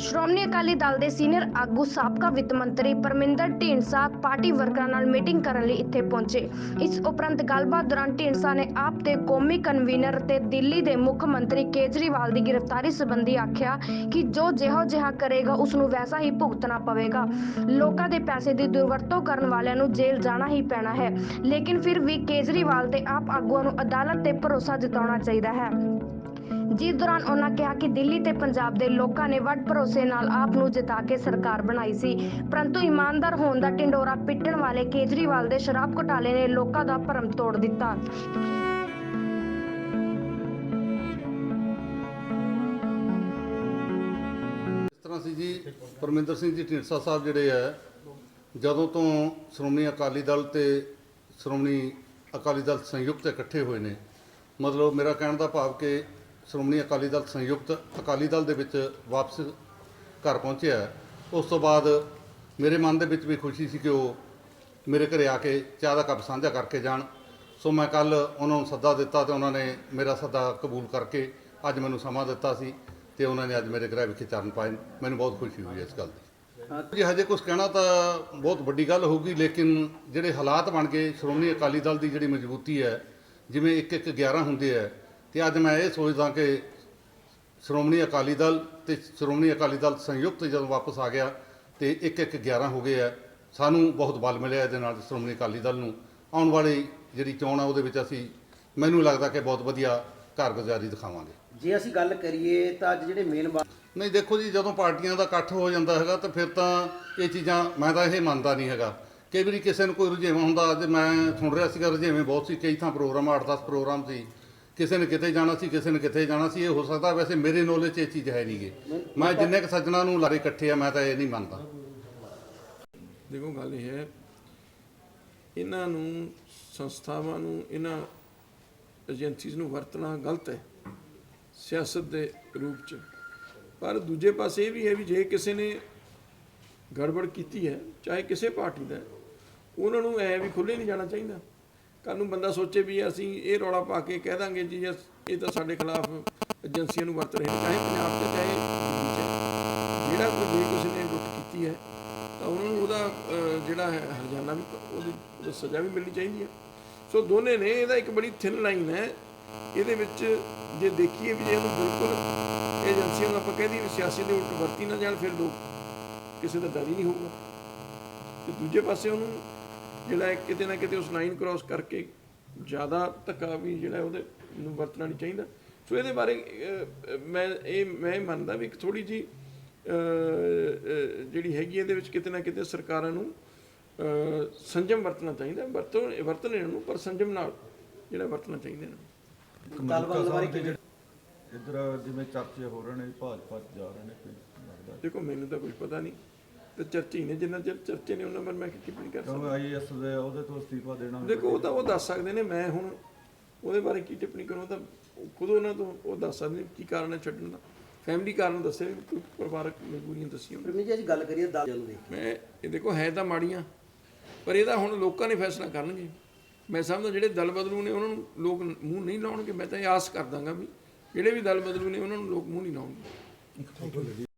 ਸ਼੍ਰੋਮਣੀ ਅਕਾਲੀ ਦਲ ਦੇ ਸੀਨੀਅਰ ਆਗੂ, ਸਾਬਕਾ ਵਿੱਤ ਮੰਤਰੀ ਪਰਮਿੰਦਰ ਢੀਂਡਸਾ ਪਾਰਟੀ ਵਰਕਰਾਂ ਨਾਲ ਮੀਟਿੰਗ ਕਰਨ ਲਈ ਇੱਥੇ ਪਹੁੰਚੇ। ਇਸ ਉਪਰੰਤ ਗੱਲਬਾਤ ਦੌਰਾਨ ਢੀਂਡਸਾ ਨੇ ਆਪ ਤੇ ਕੌਮੀ ਕਨਵੀਨਰ ਤੇ ਦਿੱਲੀ ਦੇ ਮੁੱਖ ਮੰਤਰੀ ਕੇਜਰੀਵਾਲ ਦੀ ਗ੍ਰਿਫਤਾਰੀ ਸੰਬੰਧੀ ਆਖਿਆ ਕਿ ਜੋ ਜਿਹੋ ਜਿਹਾ ਕਰੇਗਾ ਉਸ ਨੂੰ ਵੈਸਾ ਹੀ ਭੁਗਤਣਾ ਪਵੇਗਾ। ਲੋਕਾਂ ਦੇ ਪੈਸੇ ਦੀ ਦੁਰਵਰਤੋਂ ਕਰਨ ਵਾਲਿਆਂ ਨੂੰ ਜੇਲ੍ਹ ਜਾਣਾ ਹੀ ਪੈਣਾ ਹੈ। ਲੇਕਿਨ ਫਿਰ ਵੀ ਕੇਜਰੀਵਾਲ ਤੇ ਆਪ ਆਗੂਆਂ ਨੂੰ ਅਦਾਲਤ ਤੇ ਭਰੋਸਾ ਜਤਾਉਣਾ ਚਾਹੀਦਾ ਹੈ। ਜਿਸ ਦੌਰਾਨ ਉਹਨਾਂ ਕਿਹਾ ਕਿ ਦਿੱਲੀ ਤੇ ਪੰਜਾਬ ਦੇ ਲੋਕਾਂ ਨੇ ਵੱਡ ਭਰੋਸੇ ਨਾਲ ਆਪ ਨੂੰ ਜਿਤਾ ਕੇ ਸਰਕਾਰ ਬਣਾਈ ਸੀ। ਪਰੰਤੂ ਇਮਾਨਦਾਰ ਹੋਣ ਦਾ ਢਿੰਡੋਰਾ ਪਿੱਟਣ ਵਾਲੇ ਕੇਜਰੀਵਾਲ ਦੇ ਸ਼ਰਾਬ ਘੁਟਾਲੇ ਨੇ ਲੋਕਾਂ ਦਾ ਭਰਮ ਤੋੜ ਦਿੱਤਾ। ਤਰ੍ਹਾਂ ਸੀ ਜੀ, ਪਰਮਿੰਦਰ ਸਿੰਘ ਜੀ ਢੀਂਡਸਾ ਸਾਹਿਬ ਜਿਹੜੇ ਆ, ਜਦੋਂ ਤੋਂ ਸ਼੍ਰੋਮਣੀ ਅਕਾਲੀ ਦਲ ਤੇ ਸ਼੍ਰੋਮਣੀ ਅਕਾਲੀ ਦਲ ਸੰਯੁਕਤ ਇਕੱਠੇ ਹੋਏ ਨੇ, ਮਤਲਬ ਮੇਰਾ ਕਹਿਣ ਦਾ ਭਾਵ ਕਿ ਸ਼੍ਰੋਮਣੀ ਅਕਾਲੀ ਦਲ ਸੰਯੁਕਤ ਅਕਾਲੀ ਦਲ ਦੇ ਵਿੱਚ ਵਾਪਸ ਘਰ ਪਹੁੰਚਿਆ। ਉਸ ਤੋਂ ਬਾਅਦ ਮੇਰੇ ਮਨ ਦੇ ਵਿੱਚ ਵੀ ਖੁਸ਼ੀ ਸੀ ਕਿ ਉਹ ਮੇਰੇ ਘਰੇ ਆ ਕੇ ਚਾਹ ਦਾ ਕੱਪ ਸਾਂਝਾ ਕਰਕੇ ਜਾਣ। ਸੋ ਮੈਂ ਕੱਲ ਉਹਨਾਂ ਨੂੰ ਸੱਦਾ ਦਿੱਤਾ ਤੇ ਉਹਨਾਂ ਨੇ ਮੇਰਾ ਸੱਦਾ ਕਬੂਲ ਕਰਕੇ ਅੱਜ ਮੈਨੂੰ ਸਮਾਂ ਦਿੱਤਾ ਸੀ ਤੇ ਉਹਨਾਂ ਨੇ ਅੱਜ ਮੇਰੇ ਗ੍ਰਹਿ ਵਿਖੇ ਚਰਨ ਪਾਏ। ਮੈਨੂੰ ਬਹੁਤ ਖੁਸ਼ੀ ਹੋਈ ਇਸ ਗੱਲ ਦੀ। ਜੀ ਹਜੇ ਕੁਝ ਕਹਿਣਾ ਤਾਂ ਬਹੁਤ ਵੱਡੀ ਗੱਲ ਹੋਊਗੀ ਲੇਕਿਨ ਜਿਹੜੇ ਹਾਲਾਤ ਬਣ ਗਏ ਸ਼੍ਰੋਮਣੀ ਅਕਾਲੀ ਦਲ ਦੀ ਜਿਹੜੀ ਮਜ਼ਬੂਤੀ ਹੈ ਜਿਵੇਂ ਇੱਕ ਇੱਕ 11 ਹੁੰਦੇ ਆ ਤੇ ਅੱਜ ਮੈਂ ਇਹ ਸੋਚਦਾ ਕਿ ਸ਼੍ਰੋਮਣੀ ਅਕਾਲੀ ਦਲ ਤੇ ਸ਼੍ਰੋਮਣੀ ਅਕਾਲੀ ਦਲ ਸੰਯੁਕਤ ਜਦੋਂ ਵਾਪਸ ਆ ਗਿਆ ਤੇ ਇੱਕ ਇੱਕ 11 ਹੋ ਗਏ ਆ ਸਾਨੂੰ ਬਹੁਤ ਬਲ ਮਿਲਿਆ ਇਹਦੇ ਨਾਲ ਸ਼੍ਰੋਮਣੀ ਅਕਾਲੀ ਦਲ ਨੂੰ। ਆਉਣ ਵਾਲੀ ਜਿਹੜੀ ਚੋਣ ਆ ਉਹਦੇ ਵਿੱਚ ਅਸੀਂ ਮੈਨੂੰ ਲੱਗਦਾ ਕਿ ਬਹੁਤ ਵਧੀਆ ਕਾਰਗੁਜ਼ਾਰੀ ਦਿਖਾਵਾਂਗੇ। ਜੇ ਅਸੀਂ ਗੱਲ ਕਰੀਏ ਤਾਂ ਅੱਜ ਜਿਹੜੇ ਮੇਨ ਨਹੀਂ ਦੇਖੋ ਜੀ ਜਦੋਂ ਪਾਰਟੀਆਂ ਦਾ ਇਕੱਠ ਹੋ ਜਾਂਦਾ ਹੈਗਾ ਤਾਂ ਫਿਰ ਤਾਂ ਇਹ ਚੀਜ਼ਾਂ ਮੈਂ ਤਾਂ ਇਹ ਮੰਨਦਾ ਨਹੀਂ ਹੈਗਾ। ਕਈ ਵਾਰੀ ਕਿਸੇ ਨੂੰ ਕੋਈ ਰੁਝੇਵਾਂ ਹੁੰਦਾ ਅੱਜ ਮੈਂ ਸੁਣ ਰਿਹਾ ਸੀਗਾ ਰੁਝੇਵੇਂ ਬਹੁਤ ਸੀ ਕਈ ਥਾਂ ਪ੍ਰੋਗਰਾਮ 8-10 ਪ੍ਰੋਗਰਾਮ ਸੀ। ਕਿਸੇ ਨੇ ਕਿਤੇ ਜਾਣਾ ਸੀ, ਕਿਸੇ ਨੇ ਕਿਤੇ ਜਾਣਾ ਸੀ, ਇਹ ਹੋ ਸਕਦਾ ਵੈਸੇ ਮੇਰੇ ਨੌਲੇਜ 'ਚ ਇਹ ਚੀਜ਼ ਹੈ ਨਹੀਂਗੇ। ਮੈਂ ਜਿੰਨੇ ਕੁ ਸੱਜਣਾ ਨੂੰ ਲਾਰੇ ਇਕੱਠੇ ਆ, ਮੈਂ ਤਾਂ ਇਹ ਨਹੀਂ ਮੰਨਦਾ। ਦੇਖੋ, ਗੱਲ ਇਹ ਹੈ, ਇਹਨਾਂ ਨੂੰ, ਸੰਸਥਾਵਾਂ ਨੂੰ, ਇਹਨਾਂ ਏਜੰਸੀਜ਼ ਨੂੰ ਵਰਤਣਾ ਗਲਤ ਹੈ, ਸਿਆਸਤ ਦੇ ਰੂਪ ਚ। ਪਰ ਦੂਜੇ ਪਾਸੇ ਇਹ ਵੀ ਹੈ ਵੀ ਜੇ ਕਿਸੇ ਨੇ ਗੜਬੜ ਕੀਤੀ ਹੈ, ਚਾਹੇ ਕਿਸੇ ਪਾਰਟੀ ਦਾ, ਉਹਨਾਂ ਨੂੰ ਐ ਵੀ ਖੁੱਲੇ ਨਹੀਂ ਜਾਣਾ ਚਾਹੀਦਾ। ਕੱਲ ਨੂੰ ਬੰਦਾ ਸੋਚੇ ਵੀ ਅਸੀਂ ਇਹ ਰੌਲਾ ਪਾ ਕੇ ਕਹਿ ਦਾਂਗੇ ਜੀ ਇਹ ਤਾਂ ਸਾਡੇ ਖਿਲਾਫ ਏਜੰਸੀਆਂ ਨੂੰ ਵਰਤ ਰਹੇ ਚਾਹੇ ਪੰਜਾਬ 'ਚ ਚਾਹੇ ਜਿਹੜਾ ਕੋਈ ਜੇ ਕਿਸੇ ਨੇ ਲੁੱਟ ਕੀਤੀ ਹੈ, ਤਾਂ ਉਹਨਾਂ ਨੂੰ ਉਹਦਾ ਜਿਹੜਾ ਹੈ ਹਰਜਾਨਾ ਵੀ, ਉਹਦੀ ਉਹਦੀ ਸਜ਼ਾ ਵੀ ਮਿਲਣੀ ਚਾਹੀਦੀ ਹੈ। ਸੋ ਦੋਨੇ ਨੇ ਇਹਦਾ ਇੱਕ ਬੜੀ ਥਿਨ ਲਾਈਨ ਹੈ। ਇਹਦੇ ਵਿੱਚ ਜੇ ਦੇਖੀਏ ਵੀ ਜੇ ਇਹਨੂੰ ਬਿਲਕੁਲ ਏਜੰਸੀਆਂ ਨੂੰ ਆਪਾਂ ਕਹਿੰਦੀ ਵੀ ਸਿਆਸੀ ਦੇ ਉਲਟ ਵਰਤੀ ਨਾ ਜਾਣ, ਫਿਰ ਲੋਕ ਕਿਸੇ ਦਾ ਡਰ ਹੀ ਨਹੀਂ ਹੋਊਗਾ। ਤੇ ਦੂਜੇ ਪਾਸੇ ਉਹਨੂੰ ਜਿਹੜਾ ਕਿਤੇ ਨਾ ਕਿਤੇ ਉਸ ਲਾਈਨ ਕ੍ਰਾਸ ਕਰਕੇ ਜ਼ਿਆਦਾ ਧੱਕਾ ਵੀ ਜਿਹੜਾ ਉਹਦੇ ਨੂੰ ਵਰਤਣਾ ਨਹੀਂ ਚਾਹੀਦਾ। ਸੋ ਇਹਦੇ ਬਾਰੇ ਮੈਂ ਇਹ ਮੈਂ ਇਹ ਮੰਨਦਾ ਵੀ ਇੱਕ ਥੋੜੀ ਜੀ ਜਿਹੜੀ ਹੈਗੀ ਇਹਦੇ ਵਿੱਚ ਕਿਤੇ ਨਾ ਕਿਤੇ ਸਰਕਾਰਾਂ ਨੂੰ ਸੰਜਮ ਵਰਤਣਾ ਚਾਹੀਦਾ। ਵਰਤੋਂ ਵਰਤਣ ਇਹਨਾਂ ਨੂੰ ਪਰ ਸੰਜਮ ਨਾਲ ਜਿਹੜਾ ਵਰਤਣਾ ਚਾਹੀਦਾ ਇਹਨਾਂ। ਨੂੰ ਗੱਲਬਾਤ ਬਾਰੇ ਕੀ ਇੱਧਰ ਜਿਵੇਂ ਚਰਚੇ ਹੋ ਰਹੇ ਨੇ ਭਾਜਪਾ 'ਚ ਜਾ ਰਹੇ ਨੇ ਕੋਈ ਲੱਗਦਾ? ਦੇਖੋ ਮੈਨੂੰ ਤਾਂ ਕੁਝ ਪਤਾ ਨਹੀਂ। ਤੇ ਚਰਚੇ ਨੇ ਜਿੰਨਾ ਚਿਰ ਚਰਚੇ ਨੇ ਉਹਨਾਂ ਪਰ ਮੈਂ ਕੀ ਟਿੱਪਣੀ ਕਰ ਸਕਦਾ। ਕਿਉਂਕਿ ਆਈਐਸ ਦੇ ਉਹਦੇ ਤੋਂ ਅਸਤੀਫਾ ਦੇਣਾ ਦੇਖੋ ਉਹ ਤਾਂ ਉਹ ਦੱਸ ਸਕਦੇ ਨੇ ਮੈਂ ਹੁਣ ਉਹਦੇ ਬਾਰੇ ਕੀ ਟਿੱਪਣੀ ਕਰੂੰ ਉਹ ਤਾਂ ਖੁਦ ਉਹਨਾਂ ਤੋਂ ਉਹ ਦੱਸ ਸਕਦੇ ਨੇ ਕੀ ਕਾਰਨ ਹੈ ਛੱਡਣ ਦਾ। ਫੈਮਿਲੀ ਕਾਰਨ ਦੱਸੇ ਕੋਈ ਪਰਿਵਾਰਕ ਮਜਬੂਰੀਆਂ ਦੱਸੀਆਂ ਪ੍ਰਮੀ ਜੀ ਅੱਜ ਗੱਲ ਕਰੀਏ ਦਲ ਨੂੰ ਕੇ। ਮੈਂ ਇਹ ਦੇਖੋ ਹੈ ਤਾਂ ਮਾੜੀਆਂ ਪਰ ਇਹਦਾ ਹੁਣ ਲੋਕਾਂ ਨੇ ਫੈਸਲਾ ਕਰਨਗੇ। ਮੈਂ ਸਮਝਦਾ ਜਿਹੜੇ ਦਲ ਬਦਲੂ ਨੇ ਉਹਨਾਂ ਨੂੰ ਲੋਕ ਮੂੰਹ ਨਹੀਂ ਲਾਉਣਗੇ। ਮੈਂ ਤਾਂ ਇਹ ਆਸ ਕਰ ਦਾਂਗਾ ਵੀ ਜਿਹੜੇ ਵੀ ਦਲ ਬਦਲੂ ਨੇ ਉਹਨਾਂ ਨੂੰ ਲੋਕ ਮੂੰਹ ਨਹੀਂ ਲਾਉਣਗੇ।